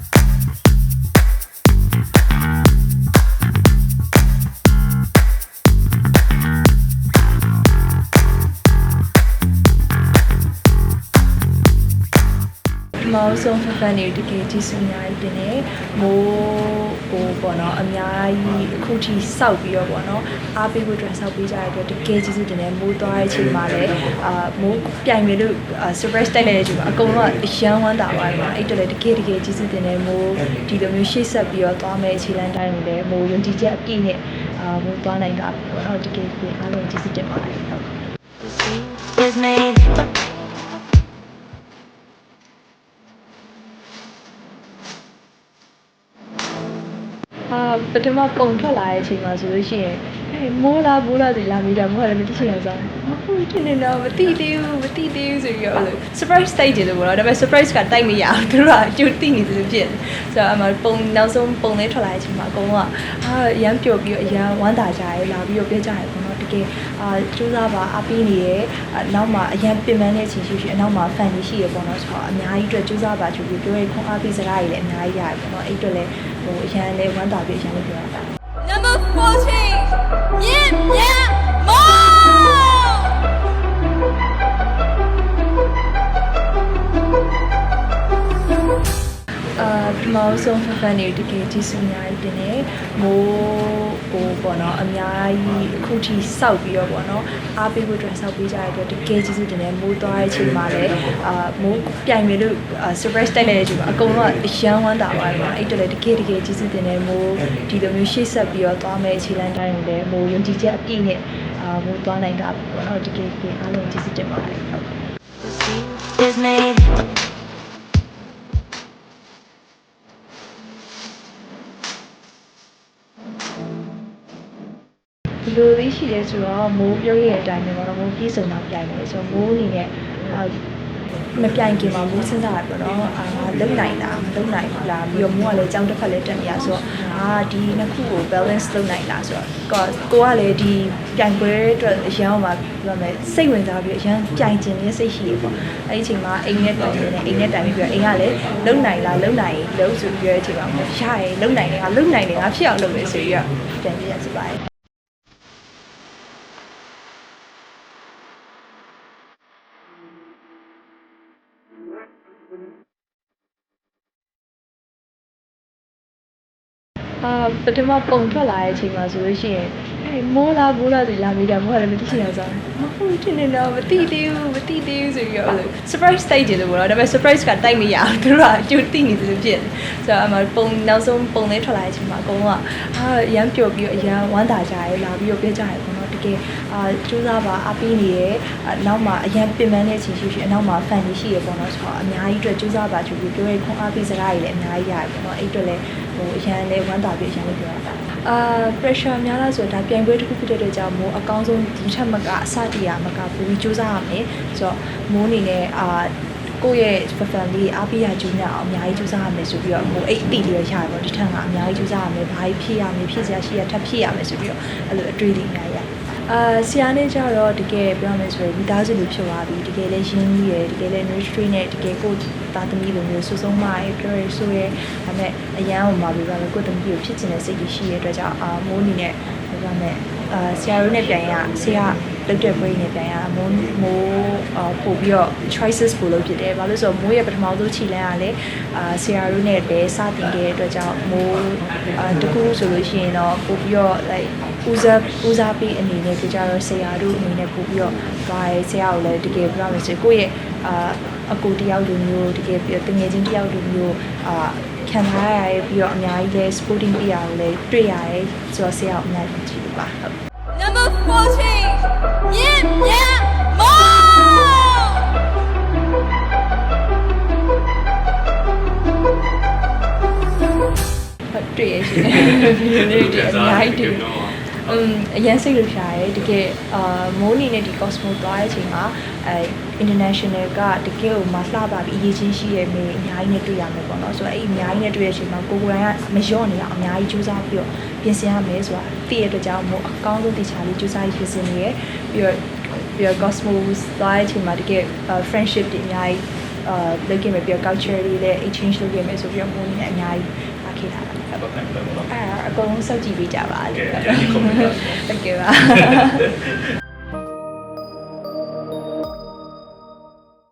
Thank you. မောင်ဆုံးဖဖန်နေတကယ်ကြီးစုအများကြီးတင်နေမိုးဟိုပေါ့နော်အများကြီးအခုထိစောက်ပြီးတော့ပေါ့နော်အားပေးဖို့အတွက်စောက်ပေးကြရတဲ့အတွက်တကယ်ကြီးစုတင်နေမိုးသွားတဲ့အချိန်မှာလည်းအာမိုးပြိုင်မယ်လို့ surprise တိုက်လိုက်တဲ့အချိန်မှာအကုန်လုံးကအရန်ဝမ်းသာသွားတယ်ပေါ့အဲ့တော့လည်းတကယ်တကယ်ကြီးစုတင်နေမိုးဒီလိုမျိုးရှေ့ဆက်ပြီးတော့သွားမယ်အခြေလမ်းတိုင်းကိုလည်းမိုးယုံကြည်ချက်အပြည့်နဲ့အာမိုးသွားနိုင်တာပေါ့နော်တကယ်ကြီးအားလုံးကြီးစုတင်ပါတယ်ဟုတ် is made. ထမပုံထွက်လာတဲ့အချိန်မှာဆိုလို့ရှိရင်အဲမိုးလားမိုးလားဆိုလာမိတာမိုးလည်းမသိချင်အောင်စားဟုတ်တင်နေတော့မသိသေးဘူးမသိသေးဘူးဆိုပြီးတော့အဲ့လို surprise တိုက်ကြတယ်ပေါ့နော်ဒါပေမဲ့ surprise ကတိုက်မရအောင်သူတို့ကအကျိုးသိနေသလိုဖြစ်နေဆိုတော့အမပုံနောက်ဆုံးပုံလေးထွက်လာတဲ့အချိန်မှာအကုန်လုံးကအာရမ်းပျော်ပြီးတော့အရန်ဝမ်းသာကြရဲလာပြီးတော့ပြောကြရဲပေါ့နော် တကယ်အာစူးစမ်းပါအပီးနေရဲနောက်မှာအရန်ပင်ပန်းတဲ့အချိန်ရှိရှိအနောက်မှာ fan ကြီးရှိရပေါ့နော်ဆိုတော့အများကြီးအတွက်စူးစမ်းပါချူပြီးပြောရဲခွန်အားပေးစကားတွေလည်းအများကြီးရတယ်ပေါ့နော်အဲ့အတွက်လည်းဟိုအရန်လည်းဝမ်းသာပြီးအရန်လည်းပြောရတာ Number 14. Yeah, yeah, အာပထမဆုံးဖဖန်နေတကယ်ကြီးစုအများကြီးတင်နေမိုးဟိုပေါ့နော်အများကြီးအခုထိစောက်ပြီးတော့ပေါ့နော်အားပေးဖို့အတွက်စောက်ပေးကြရတဲ့အတွက်တကယ်ကြီးစုတင်နေမိုးသွားတဲ့အချိန်မှာလည်းအာမိုးပြိုင်မယ်လို့ surprise တိုက်လိုက်တဲ့အချိန်မှာအကုန်လုံးကအရန်ဝမ်းသာသွားတယ်ပေါ့အဲ့တော့လည်းတကယ်တကယ်ကြီးစုတင်နေမိုးဒီလိုမျိုးရှေ့ဆက်ပြီးတော့သွားမယ်အခြေလမ်းတိုင်းကိုလည်းမိုးယုံကြည်ချက်အပြည့်နဲ့အာမိုးသွားနိုင်တာပေါ့နော်တကယ်ကြီးအားလုံးကြီးစုတင်ပါတယ်ဟုတ် Is made. လိုလေးရှိရဲဆိုတော့မိုးပြောရတဲ့အတိုင်းပဲပေါ့နော်မိုးပြေဆုံးတော့ပြိုင်တယ်ဆိုတော့မိုးအနေနဲ့အာမပြိုင်ခင်မှာမိုးစဉ်းစားရပေါ့နော်အာလုံနိုင်တာမလုံနိုင်ဘူးလားပြီးတော့မိုးကလည်းကြောင်းတစ်ဖက်လည်းတက်နေရဆိုတော့အာဒီနှစ်ခုကို balance လုပ်နိုင်လားဆိုတော့ကိုကိုကလည်းဒီပြိုင်ပွဲအတွက်အရန်အောင်မှာပြောမယ်စိတ်ဝင်စားပြီးအရန်ပြိုင်ကျင်နေတဲ့စိတ်ရှိရပေါ့အဲ့ဒီအချိန်မှာအိမ်နဲ့တိုင်နေတယ်အိမ်နဲ့တိုင်ပြီးပြီးတော့အိမ်ကလည်းလုံနိုင်လားလုံနိုင်လို့ဆိုပြီးပြောတဲ့အချိန်မှာမိုးရရဲလုံနိုင်တယ်ငါလုံနိုင်တယ်ငါဖြစ်အောင်လုပ်မယ်ဆိုပြီးတော့ပြန်ပြရစီပါတယ် ပထမပုံထွက်လာတဲ့အချိန်မှာဆိုလို့ရှိရင်အဲမိုးလားမိုးလားဆိုလာမိတာမိုးကလည်းမသိချင်အောင်စားဟုတ်တင်နေတော့မသိသေးဘူးမသိသေးဘူးဆိုပြီးတော့အဲ့လို surprise တိုက်ကြတယ်ပေါ့နော်ဒါပေမဲ့ surprise ကတိုက်မရအောင်သူတို့ကအကျိုးသိနေသလိုဖြစ်နေဆိုတော့အမပုံနောက်ဆုံးပုံလေးထွက်လာတဲ့အချိန်မှာအကုန်လုံးကအာရမ်းပျော်ပြီးတော့အရန်ဝမ်းသာကြရဲလာပြီးတော့ပြောကြရဲပေါ့နော် တကယ်အာစူးစမ်းပါအပီးနေရဲနောက်မှာအရန်ပင်ပန်းတဲ့အချိန်ရှိရှိအနောက်မှာ fan ကြီးရှိရပေါ့နော်ဆိုတော့အများကြီးအတွက်စူးစမ်းပါချူပြီးပြောရဲခွန်အားပေးစကားတွေလည်းအများကြီးရတယ်ပေါ့နော်အဲ့အတွက်လည်းဟိုအရန်လည်းဝမ်းသာပြီးအရန်လည်းပြောရတာအာ pressure များလားဆိုတော့ဒါပြိုင်ပွဲတစ်ခုဖြစ်တဲ့အတွက်ကြောင့်မို့အကောင်းဆုံးဒီထက်မကအစတရမကပူပြီးစူးစမ်းရမယ်ဆိုတော့မိုးအနေနဲ့အာကိုယ့်ရဲ့ perform လေးအားပေးရကြိုးညအောင်အများကြီးကြိုးစားရမယ်ဆိုပြီးတော့ဟိုအဲ့အတိလေးရရတယ်ပေါ့ဒီထက်ကအများကြီးကြိုးစားရမယ်ဘာကြီးဖြစ်ရမယ်ဖြစ်စရာရှိရထပ်ဖြစ်ရမယ်ဆိုပြီးတော့အဲ့လိုအတွေ့အကြုံအများကြီးရ အာဆရာနဲ့ကြတော့တကယ်ပြောမယ်ဆိုရင်မိသားစုလိုဖြစ်သွားပြီတကယ်လည်းရင်းနှီးရယ်တကယ်လည်း nursery နဲ့တကယ်ကိုသားသမီးလိုမျိုးဆူဆုံးမရယ်ပြောရယ်ဆိုရယ်ဒါပေမဲ့အရန်ဟိုမှာပြောရမယ်ကိုသမီးကိုဖြစ်ချင်တဲ့စိတ်ကြီးရှိရတဲ့အတွက်ကြောင့်အာမိုးအနေနဲ့ပြောရမယ်အာဆရာတို့နဲ့ပြန်ရဆရာလုတ်တဲ့ပွဲနဲ့ပြန်ရမိုးမိုးအာပို့ပြီးတော့ choices ပို့လို့ဖြစ်တယ်ဘာလို့လဲဆိုတော့မိုးရဲ့ပထမဆုံးခြေလမ်းကလည်းအာဆရာတို့နဲ့လည်းစတင်ခဲ့တဲ့အတွက်ကြောင့်မိုးအာတကူဆိုလို့ရှိရင်တော့ပို့ပြီးတော့ like ဦးစားဦးစားပေးအနေနဲ့ကြကြတော့ဆရာတို့အနေနဲ့ပို့ပြီးတော့သွားရဲဆရာကိုလည်းတကယ်ပြောရမယ်ဆိုရင်ကိုယ့်ရဲ့အာအကူတယောက်လိုမျိုးတကယ်ပြီးတငယ်ချင်းတယောက်လိုမျိုးအာခံထားရရဲပြီးတော့အများကြီးလဲ sporting ပြရကိုလည်းတွေ့ရရဲဆိုတော့ဆရာကိုအများကြီးကြည့်လို့ပါဟုတ် Number 14. Yeah, yeah, more! ဟုတ်တွေ့ရရှင်ဗီဒီယိုလေးတွေအများကြီးတွေ့ อืมအရင်စိတ်လို့ရှာရဲတကယ်အာမိုးနေနဲ့ဒီ Cosmo သွားတဲ့အချိန်မှာအဲ international ကတကယ်ကိုမလှပါပြီးအရေးချင်းရှိရမေးအများကြီးနဲ့တွေ့ရမယ်ပေါ့နော်ဆိုတော့အဲ့အများကြီးနဲ့တွေ့ရတဲ့အချိန်မှာကိုကိုယ်တိုင်ကမလျော့နေအောင်အများကြီးကြိုးစားပြီးတော့ပြင်ဆင်ရမယ်ဆိုတာသိရတဲ့အတွက်ကြောင့်မို့အကောင်းဆုံးတေချာလေးကြိုးစားပြီးပြင်ဆင်နေရပြီးတော့ပြီးတော့ Cosmo သွားတဲ့အချိန်မှာတကယ် friendship တွေအများကြီးအာလုပ်ခဲ့မယ်ပြီးတော့ culture တွေလည်း exchange လုပ်ခဲ့မယ်ဆိုပြီးတော့ပုံနဲ့အများကြီးအား ခေတာပါအဲ့တော့အဲ့တော့အဲ့ဒါအကုန်လုံးစောင့်ကြည့်ပေးကြပါလေကဲအရင်က comment ပါဟုတ်ကဲ့ပါ